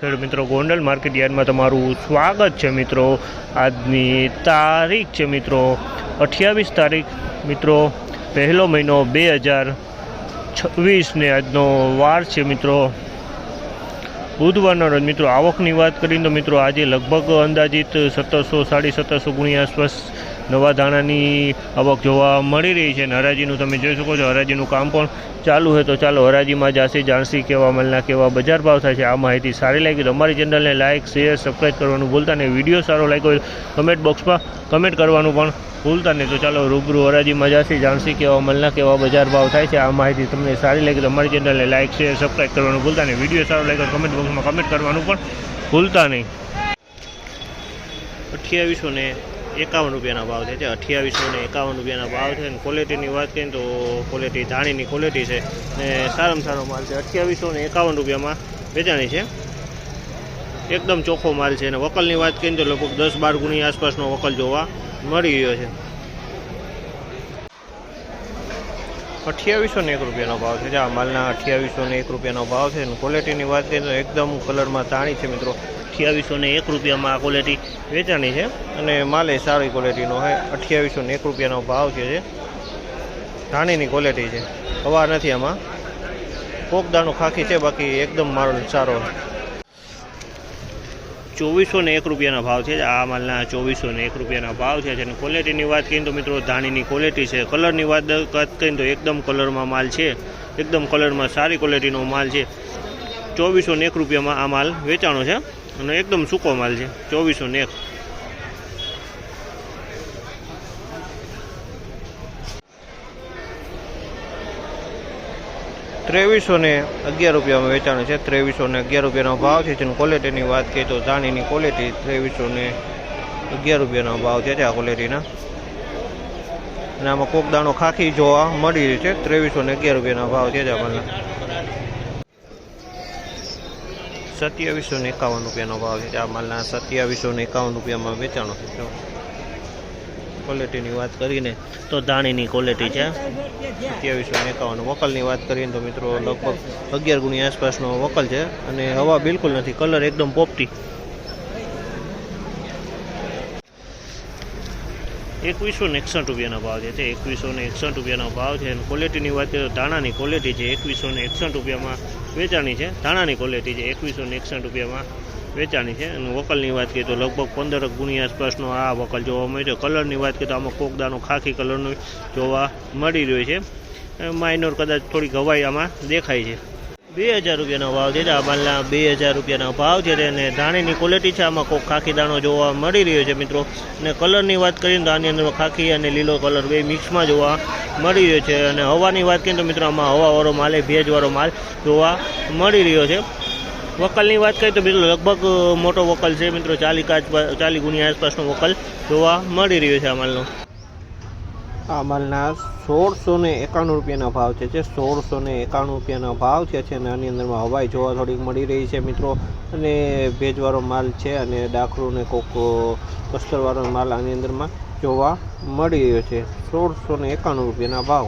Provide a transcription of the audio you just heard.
ખેડૂત મિત્રો, ગોંડલ માર્કેટ યાર્ડમાં તમારું સ્વાગત છે મિત્રો. આજની તારીખ છે મિત્રો, અઠ્યાવીસ તારીખ મિત્રો, પહેલો મહિનો બે હજાર છવ્વીસને આજનો વાર છે મિત્રો. બુધવારનો રોજ મિત્રો, આવકની વાત કરીને તો મિત્રો, આજે લગભગ અંદાજિત સત્તરસો, સાડી સત્તરસો ગુણી આસપાસ નવા દાણાની આવક જોવા મળી રહી છે અને હરાજીનું તમે જોઈ શકો છો, હરાજીનું કામ પણ ચાલુ છે. તો ચાલો હરાજીમાં જાસી જાણસી કેવા મલના કેવા બજાર ભાવ થાય છે, આ માહિતી સારી લાગી તો અમારી ચેનલને લાઇક શેર સબસ્ક્રાઈબ કરવાનું ભૂલતા નહીં. વીડિયો સારો લાગ્યો હોય કમેન્ટ બોક્સમાં કમેન્ટ કરવાનું પણ ભૂલતા નહીં. તો ચાલો રૂબરૂ હરાજીમાં જાસી જાણસી કેવા મલના કેવા બજાર ભાવ થાય છે, આ માહિતી તમને સારી લાગી તો અમારી ચેનલને લાઇક શેર સબસ્ક્રાઈબ કરવાનું ભૂલતા નહીં. વીડિયો સારો લાગ્યો કમેન્ટ બોક્સમાં કમેન્ટ કરવાનું પણ ભૂલતા નહીં. અઠ્યાવીસો ને એકાવન રૂપિયાના ભાવ છે જે અઠ્યાવીસો ને એકાવન રૂપિયાના ભાવ છે અને ક્વોલિટીની વાત કરીએ તો ક્વોલિટી ધાણીની ક્વોલિટી છે ને સારામાં સારો માલ છે. અઠ્યાવીસો ને એકાવન રૂપિયામાં વેચાણી છે. એકદમ ચોખ્ખો માલ છે અને વકલની વાત કરીએ તો લગભગ દસ બાર ગુણી આસપાસનો વકલ જોવા મળી રહ્યો છે. અઠ્યાવીસો ને એક રૂપિયાનો ભાવ છે. જે આ માલના અઠ્યાવીસો ને એક રૂપિયાનો ભાવ છે અને ક્વોલિટીની વાત કરીએ તો એકદમ કલરમાં તાણી છે મિત્રો. અઠ્યાવીસો ને એક રૂપિયામાં આ ક્વોલિટી વેચાણી છે. અને માલે સારી ક્વોલિટીનો છે. અઠ્યાવીસો ને એક રૂપિયાનો ભાવ છે જે. ધાણીની ક્વોલિટી છે. હવા નથી આમાં. કોક દાણો ખાખી છે, બાકી એકદમ મારો સારો ચોવીસો ને એક રૂપિયાના ભાવ છે. આ માલના ચોવીસો ને એક રૂપિયાના ભાવ છે. અને ક્વોલિટીની વાત કરીએ તો મિત્રો ધાણીની ક્વોલિટી છે. કલરની વાત વાત કરીએ તો એકદમ કલરમાં માલ છે. એકદમ કલરમાં સારી ક્વોલિટીનો માલ છે. ચોવીસો ને એક રૂપિયામાં આ માલ વેચાણો છે. અને એકદમ સૂકો માલ છે. ચોવીસો ને એક. ત્રેવીસો ને અગિયાર રૂપિયામાં વેચાણ છે. ત્રેવીસો ને અગિયાર રૂપિયાનો ભાવ છે. જેની ક્વોલિટીની વાત કરીએ તો ધાણીની ક્વોલિટી ત્રેવીસો ને અગિયાર રૂપિયાનો ભાવ છે આ ક્વોલિટીના અને આમાં કોક દાણો ખાખી જોવા મળી છે. ત્રેવીસો ને અગિયાર રૂપિયાનો ભાવ છે આપણને. સત્યાવીસો ને એકાવન રૂપિયાનો ભાવ છે. આ માલના સત્યાવીસો ને એકાવન રૂપિયામાં વેચાણો છે. ક્વોલિટીની વાત કરીને તો દાણીની ક્વોલિટી છે. સત્યાવીસો ને એકાવન વકલની વાત કરીએ તો મિત્રો લગભગ અગિયાર ગુણી આસપાસનો વકલ છે અને હવા બિલકુલ નથી. કલર એકદમ પોપટી. એકવીસો ને એકસઠ રૂપિયાનો ભાવ છે તે એકવીસો ને એકસઠ રૂપિયાનો ભાવ છે. અને ક્વોલિટીની વાત કરીએ તો ધાણાની ક્વોલિટી છે એકવીસો ને એકસઠ રૂપિયામાં વેચાણી છે. ધાણાની ક્વોલિટી છે એકવીસો ને એકસઠ રૂપિયામાં વેચાણી છે. અને વકલની વાત કરીએ તો લગભગ પંદર ગુણી આસપાસનો આ વકલ જોવા મળે છે કલરની વાત કરીએ તો આમાં કોકદાનો ખાખી કલરનો જોવા મળી રહ્યો છે. માઇનોર કદાચ થોડી ગવાઈ આમાં દેખાય છે. બે હજાર રૂપિયાનો ભાવ છે. આ માલના બે હજાર રૂપિયાનો ભાવ છે અને ધાણીની ક્વોલિટી છે. આમાં કોક ખાખી દાણો જોવા મળી રહ્યો છે મિત્રો. અને કલરની વાત કરીએ તો આની અંદર ખાખી અને લીલો કલર બે મિક્સમાં જોવા મળી રહ્યો છે. અને હવાની વાત કરીએ તો મિત્રો, આમાં હવાવાળો માલ ભેજવાળો માલ જોવા મળી રહ્યો છે. વકલની વાત કરીએ તો મિત્રો, લગભગ મોટો વકલ છે મિત્રો. ચાલી કાચ ચાલી ગુણી આસપાસનો વકલ જોવા મળી રહ્યો છે આ માલનો. આ માલના સોળસો ને એકાણું રૂપિયાના ભાવ છે જે સોળસો ને એકાણું રૂપિયાના ભાવ છે અને આની અંદરમાં હવાઈ જોવા થોડીક મળી રહી છે મિત્રો. અને ભેજવાળો માલ છે અને ડાખરું ને કોક કસ્તરવાળો માલ આની અંદરમાં જોવા મળી રહ્યો છે. સોળસો ને એકાણું રૂપિયાના ભાવ.